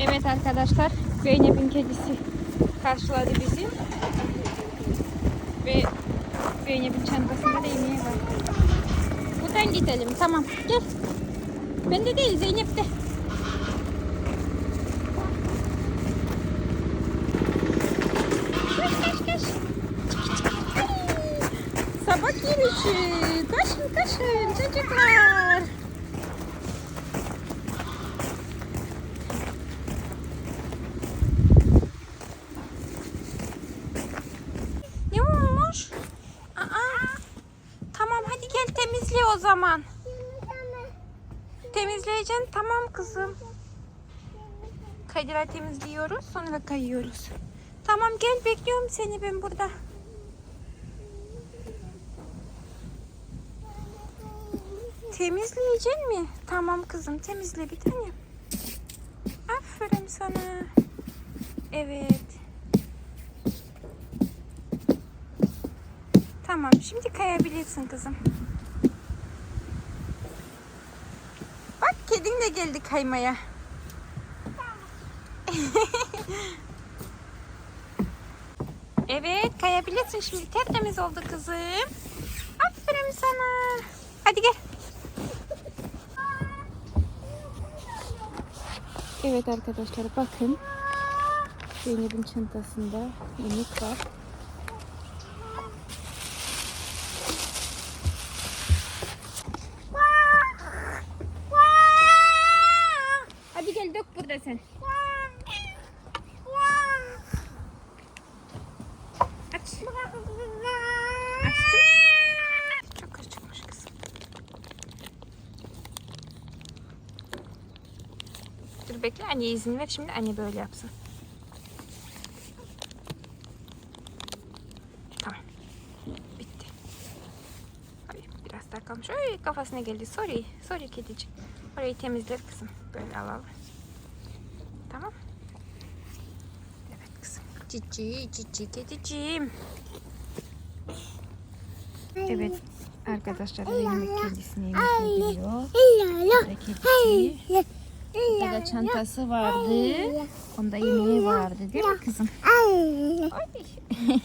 Evet arkadaşlar, Zeynep'in kedisi karşıladı bizi. Ve Zeynep'in çantasında da yemeği var. Buradan gidelim, tamam. Gel. Bende değil, Zeynep'te. Koş, koş, koş. Sabah yürüyüşü. Koşun, koşun çocuklar. Ne olmuş? Aa, tamam hadi gel temizle o zaman. Temizleyeceksin tamam kızım. Kaydıra temizliyoruz sonra kayıyoruz. Tamam gel bekliyorum seni ben burada. Temizleyecek mi? Tamam kızım temizle bir tane. Aferin sana. Evet. Tamam şimdi kayabilirsin kızım. Bak kedin de geldi kaymaya. evet kayabilirsin şimdi tertemiz oldu kızım. Aferin sana. Hadi gel. Evet arkadaşlar bakın. Zeynep'in çantasında yemek var. Hadi gel dök burada sen. Aç. Açtım. Çok karışıkmış kızım. Dur bekle anne izin ver şimdi anne böyle yapsın. Tamam. Bitti. Ay, biraz daha kalmış. Ay kafasına geldi. Sorry. Sorry kedicik. Orayı temizler kızım. Böyle alalım. Tamam. Evet kızım. Cici cici kediciğim. Evet arkadaşlar yemek kedisine yemek veriyor. Ve kediciği. Burada da çantası vardı. Onda yemeği vardı değil mi kızım? Ay.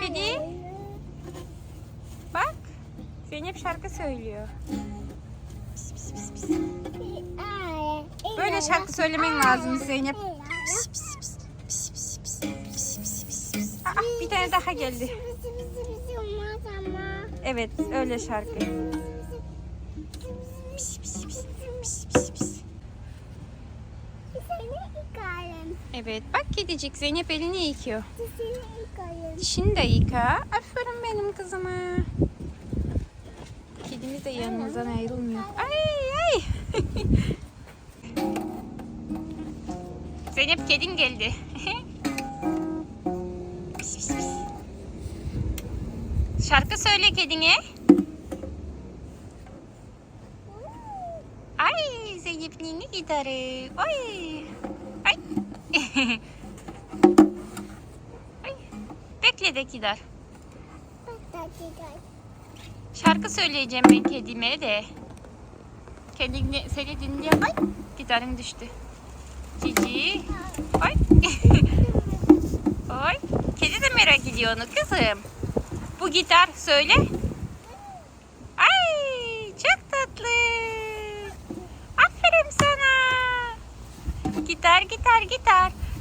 Kedi. Bak. Zeynep şarkı söylüyor. Pis, pis, pis, pis. Böyle şarkı söylemen lazım Zeynep. Pis, pis, pis. Pis, pis, pis. Pis, pis, pis. Aa, bir tane daha geldi. Evet öyle şarkı. Evet bak kedicik Zeynep elini yıkıyor. Dişini de yıka. Aferin benim kızıma. Kedimiz de yanımızdan ayrılmıyor. Ay ay. Zeynep kedin geldi. Pis, pis, pis. Şarkı söyle kedine. Ay Zeynep nini gitarı. Ay. Ay. Bekle de gider. Şarkı söyleyeceğim ben kedime de. Kendini seni dinliyor. Ay gitarım düştü. Cici. Ay. Ay. Kedi de merak ediyor onu kızım. Bu gitar söyle. Ay çok tatlı. Aferin sana. Gitar gitar gitar.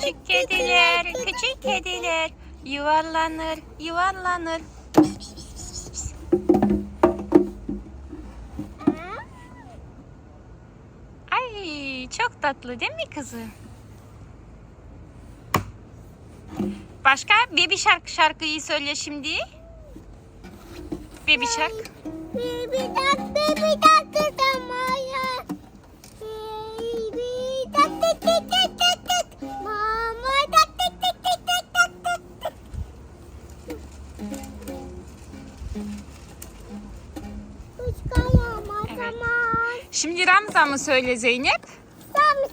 Küçük kediler, küçük kediler yuvarlanır, yuvarlanır. Ay çok tatlı değil mi kızım? Başka baby şarkı şarkıyı söyle şimdi. Baby şarkı. Baby duck, baby duck, tamaya. Şimdi Ramzam'ı söyle Zeynep. Zam.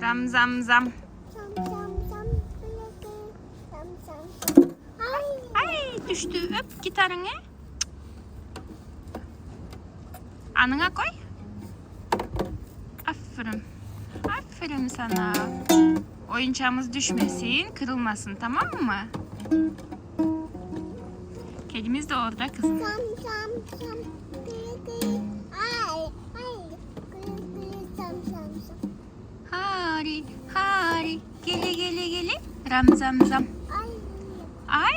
Sam, sam, sam. Sam, sam, sam. Ay. Ay düştü öp gitarını. Anına koy. Aferin. Aferin sana. Oyuncağımız düşmesin, kırılmasın tamam mı? Kedimiz de orada kızım. Sam, sam. Hari, hari, gele gele gele. Ramzam zam. Ay. Ay.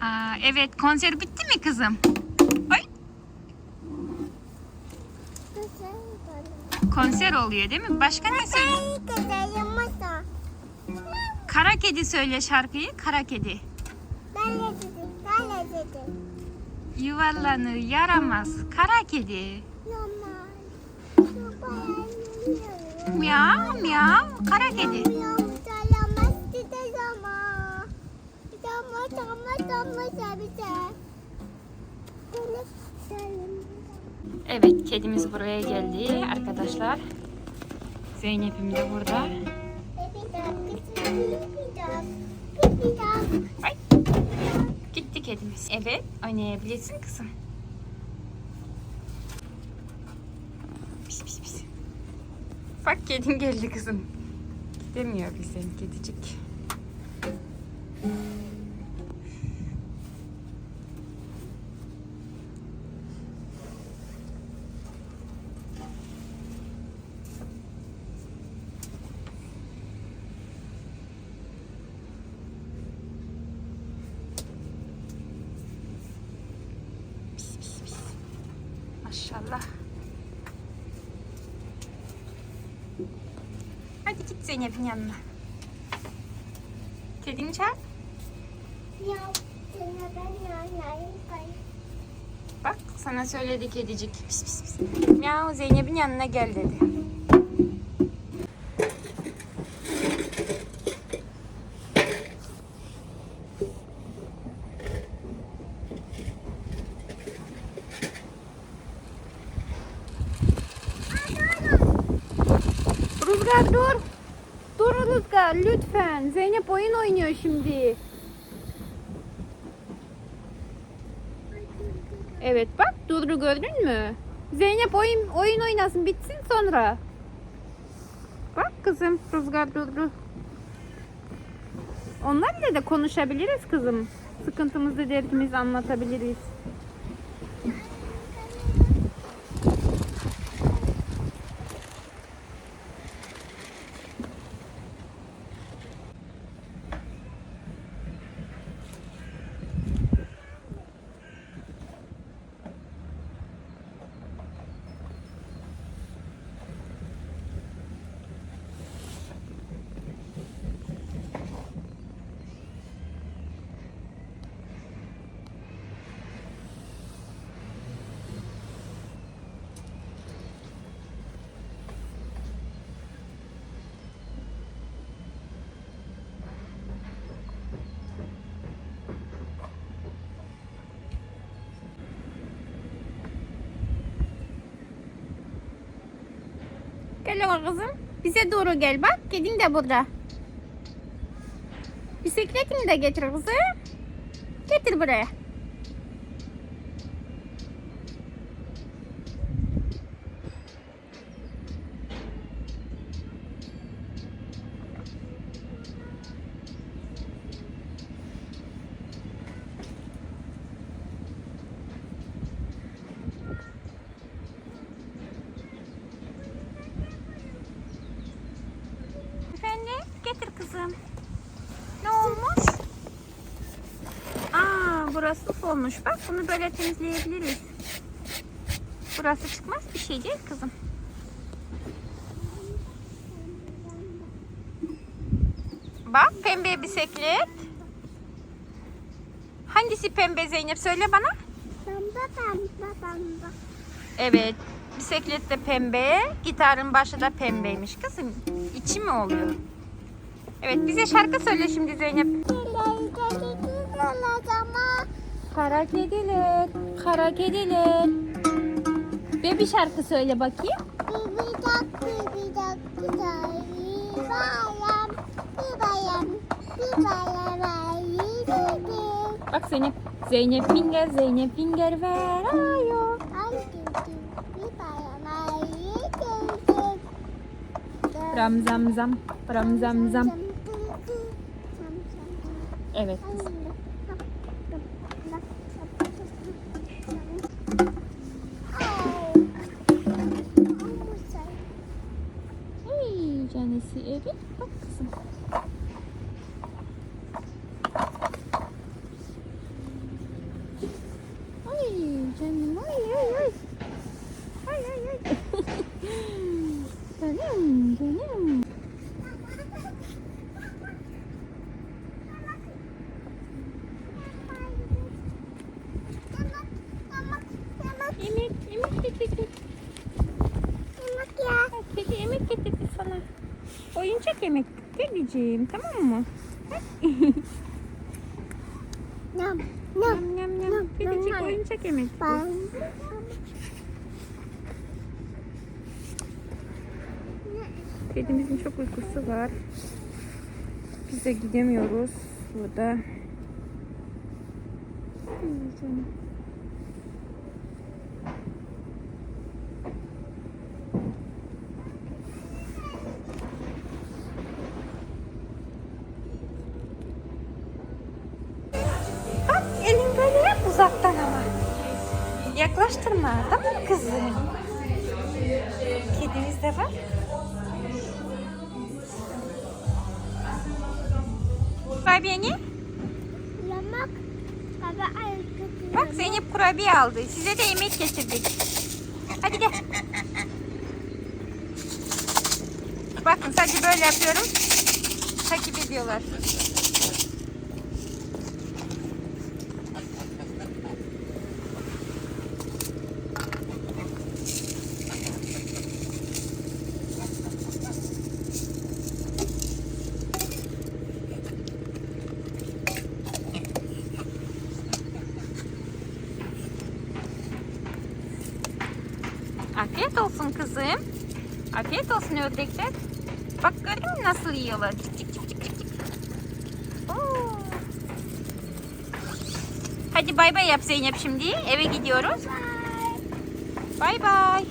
Aa, evet konser bitti mi kızım? Ay, konser oluyor değil mi? Başka ne söyle? Kara kedi söyle şarkıyı. Kara kedi. Ben de dedim, ben de dedim. Yuvarlanır yaramaz. Kara kedi. Miyav miyav. Kara kedi. Evet kedimiz buraya geldi arkadaşlar. Zeynep'im de burada. Baby Gitti kedimiz. Evet oynayabilirsin kızım. Pis pis pis. Bak kedin geldi kızım. Gidemiyor bizim kedicik. Pis pis pis. Maşallah. Hadi git Zeynep'in yanına. Kedini çağır. Bak sana söyledi kedicik. Pis pis pis. Miau Zeynep'in yanına gel dedi. Rüzgar dur. Dur Rüzgar lütfen. Zeynep oyun oynuyor şimdi. Evet bak Duru gördün mü? Zeynep oyun oyun oynasın bitsin sonra. Bak kızım Rüzgar Duru. Onlarla da konuşabiliriz kızım. Sıkıntımızı derdimizi anlatabiliriz. Gel oğlum kızım. Bize doğru gel bak. Kedin de burada. Bisikletini de getir kızım. Getir buraya. Kızım? Ne olmuş? Aa, burası uf olmuş. Bak bunu böyle temizleyebiliriz. Burası çıkmaz bir şey değil kızım. Bak pembe bisiklet. Hangisi pembe Zeynep söyle bana. Pembe pembe pembe. Evet. Bisiklet de pembe. Gitarın başı da pembeymiş kızım. İçi mi oluyor? Evet bize şarkı söyle şimdi Zeynep. Kara kediler, kara kediler. Ve bir şarkı söyle bakayım. Bak Zeynep. Zeynep Finger, Zeynep Finger ver ayo. Ram zam zam, ram zam zam. Evet kızım. Hey canısı evet bak kızım. Ay canım ay ay ay. Ay ay ay. canım canım. Yemek yemek getirdik. Bak, Kedi yemek getirdi sana. Oyuncak yemek kediciğim tamam mı? Nam. Nam, Kedicik nam. oyuncak yemek. nam. Kedimizin çok uykusu var. Biz de gidemiyoruz burada. Canım. Yaklaştırma tamam kızım? Kedimiz de var. Kurabiye Yamak. Bak Zeynep kurabiye aldı. Size de yemek getirdik. Hadi gel. Bakın sadece böyle yapıyorum. Takip ediyorlar. Afiyet olsun kızım. Afiyet olsun ördekler. Bak gördün mü nasıl yiyorlar? Cik cik cik cik cik. Oo. Hadi bay bay yap Zeynep şimdi. Eve gidiyoruz. Bay bay.